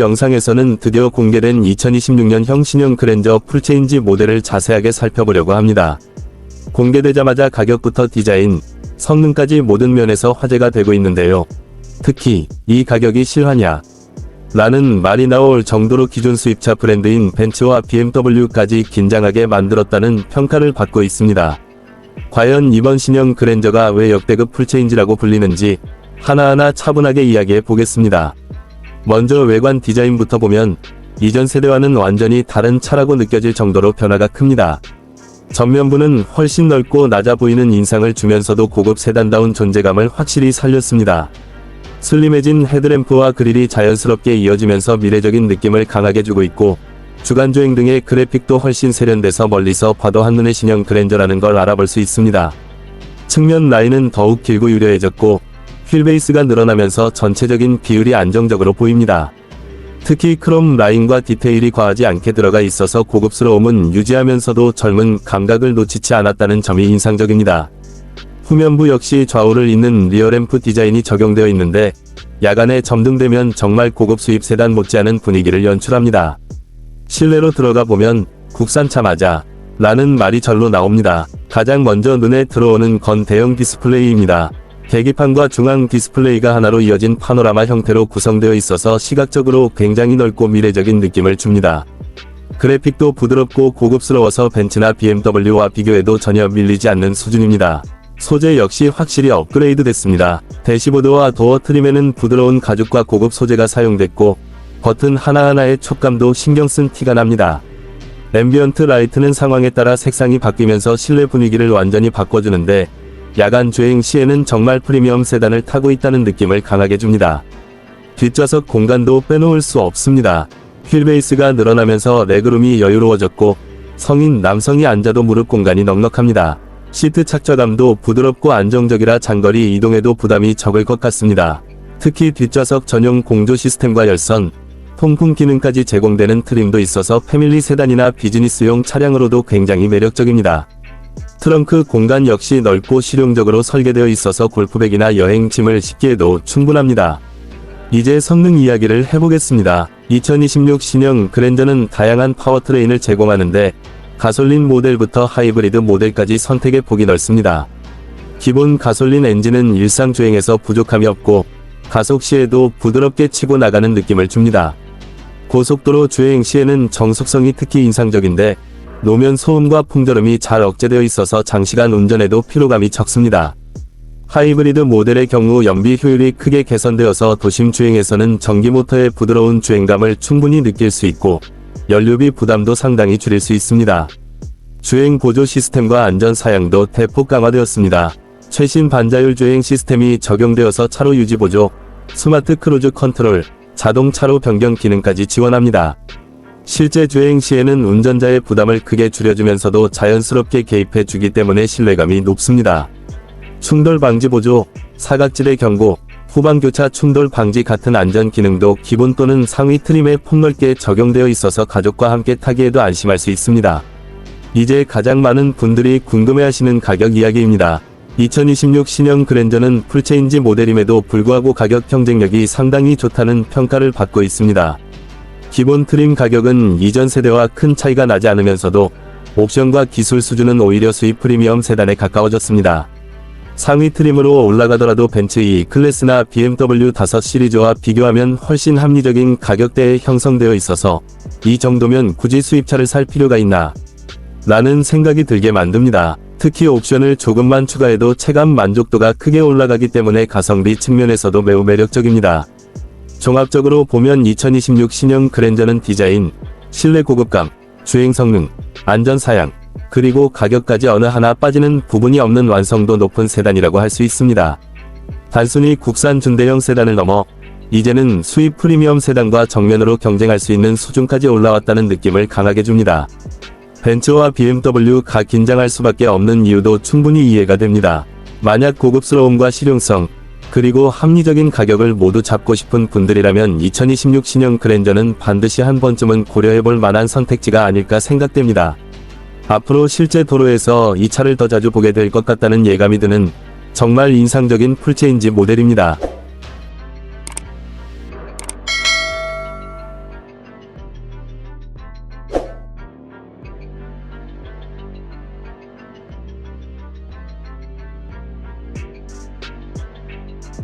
영상에서는 드디어 공개된 2026년형 신형 그랜저 풀체인지 모델을 자세하게 살펴보려고 합니다. 공개되자마자 가격부터 디자인, 성능까지 모든 면에서 화제가 되고 있는데요. 특히 이 가격이 실화냐? 라는 말이 나올 정도로 기존 수입차 브랜드인 벤츠와 BMW까지 긴장하게 만들었다는 평가를 받고 있습니다. 과연 이번 신형 그랜저가 왜 역대급 풀체인지라고 불리는지 하나하나 차분하게 이야기해 보겠습니다. 먼저 외관 디자인부터 보면 이전 세대와는 완전히 다른 차라고 느껴질 정도로 변화가 큽니다. 전면부는 훨씬 넓고 낮아 보이는 인상을 주면서도 고급 세단다운 존재감을 확실히 살렸습니다. 슬림해진 헤드램프와 그릴이 자연스럽게 이어지면서 미래적인 느낌을 강하게 주고 있고 주간주행 등의 그래픽도 훨씬 세련돼서 멀리서 봐도 한눈에 신형 그랜저라는 걸 알아볼 수 있습니다. 측면 라인은 더욱 길고 유려해졌고 휠베이스가 늘어나면서 전체적인 비율이 안정적으로 보입니다. 특히 크롬 라인과 디테일이 과하지 않게 들어가 있어서 고급스러움은 유지하면서도 젊은 감각을 놓치지 않았다는 점이 인상적입니다. 후면부 역시 좌우를 잇는 리어램프 디자인이 적용되어 있는데 야간에 점등되면 정말 고급 수입 세단 못지않은 분위기를 연출합니다. 실내로 들어가 보면 국산차 맞아 라는 말이 절로 나옵니다. 가장 먼저 눈에 들어오는 건 대형 디스플레이입니다. 계기판과 중앙 디스플레이가 하나로 이어진 파노라마 형태로 구성되어 있어서 시각적으로 굉장히 넓고 미래적인 느낌을 줍니다. 그래픽도 부드럽고 고급스러워서 벤츠나 BMW와 비교해도 전혀 밀리지 않는 수준입니다. 소재 역시 확실히 업그레이드 됐습니다. 대시보드와 도어 트림에는 부드러운 가죽과 고급 소재가 사용됐고 버튼 하나하나의 촉감도 신경 쓴 티가 납니다. 앰비언트 라이트는 상황에 따라 색상이 바뀌면서 실내 분위기를 완전히 바꿔주는데 야간 주행 시에는 정말 프리미엄 세단을 타고 있다는 느낌을 강하게 줍니다. 뒷좌석 공간도 빼놓을 수 없습니다. 휠베이스가 늘어나면서 레그룸이 여유로워졌고 성인 남성이 앉아도 무릎 공간이 넉넉합니다. 시트 착좌감도 부드럽고 안정적이라 장거리 이동에도 부담이 적을 것 같습니다. 특히 뒷좌석 전용 공조 시스템과 열선, 통풍 기능까지 제공되는 트림도 있어서 패밀리 세단이나 비즈니스용 차량으로도 굉장히 매력적입니다. 트렁크 공간 역시 넓고 실용적으로 설계되어 있어서 골프백이나 여행짐을 싣기에도 충분합니다. 이제 성능 이야기를 해보겠습니다. 2026 신형 그랜저는 다양한 파워트레인을 제공하는데 가솔린 모델부터 하이브리드 모델까지 선택의 폭이 넓습니다. 기본 가솔린 엔진은 일상 주행에서 부족함이 없고 가속 시에도 부드럽게 치고 나가는 느낌을 줍니다. 고속도로 주행 시에는 정속성이 특히 인상적인데 노면 소음과 풍절음이 잘 억제되어 있어서 장시간 운전에도 피로감이 적습니다. 하이브리드 모델의 경우 연비 효율이 크게 개선되어서 도심 주행에서는 전기 모터의 부드러운 주행감을 충분히 느낄 수 있고 연료비 부담도 상당히 줄일 수 있습니다. 주행 보조 시스템과 안전 사양도 대폭 강화되었습니다. 최신 반자율 주행 시스템이 적용되어서 차로 유지 보조, 스마트 크루즈 컨트롤, 자동 차로 변경 기능까지 지원합니다. 실제 주행 시에는 운전자의 부담을 크게 줄여주면서도 자연스럽게 개입해 주기 때문에 신뢰감이 높습니다. 충돌 방지 보조, 사각지대 경고, 후방 교차 충돌 방지 같은 안전 기능도 기본 또는 상위 트림에 폭넓게 적용되어 있어서 가족과 함께 타기에도 안심할 수 있습니다. 이제 가장 많은 분들이 궁금해하시는 가격 이야기입니다. 2026 신형 그랜저는 풀체인지 모델임에도 불구하고 가격 경쟁력이 상당히 좋다는 평가를 받고 있습니다. 기본 트림 가격은 이전 세대와 큰 차이가 나지 않으면서도 옵션과 기술 수준은 오히려 수입 프리미엄 세단에 가까워졌습니다. 상위 트림으로 올라가더라도 벤츠 E 클래스나 BMW 5 시리즈와 비교하면 훨씬 합리적인 가격대에 형성되어 있어서 이 정도면 굳이 수입차를 살 필요가 있나 라는 생각이 들게 만듭니다. 특히 옵션을 조금만 추가해도 체감 만족도가 크게 올라가기 때문에 가성비 측면에서도 매우 매력적입니다. 종합적으로 보면 2026 신형 그랜저는 디자인, 실내 고급감, 주행 성능, 안전 사양, 그리고 가격까지 어느 하나 빠지는 부분이 없는 완성도 높은 세단이라고 할 수 있습니다. 단순히 국산 준대형 세단을 넘어 이제는 수입 프리미엄 세단과 정면으로 경쟁할 수 있는 수준까지 올라왔다는 느낌을 강하게 줍니다. 벤츠와 BMW가 긴장할 수밖에 없는 이유도 충분히 이해가 됩니다. 만약 고급스러움과 실용성, 그리고 합리적인 가격을 모두 잡고 싶은 분들이라면 2026 신형 그랜저는 반드시 한 번쯤은 고려해볼 만한 선택지가 아닐까 생각됩니다. 앞으로 실제 도로에서 이 차를 더 자주 보게 될 것 같다는 예감이 드는 정말 인상적인 풀체인지 모델입니다.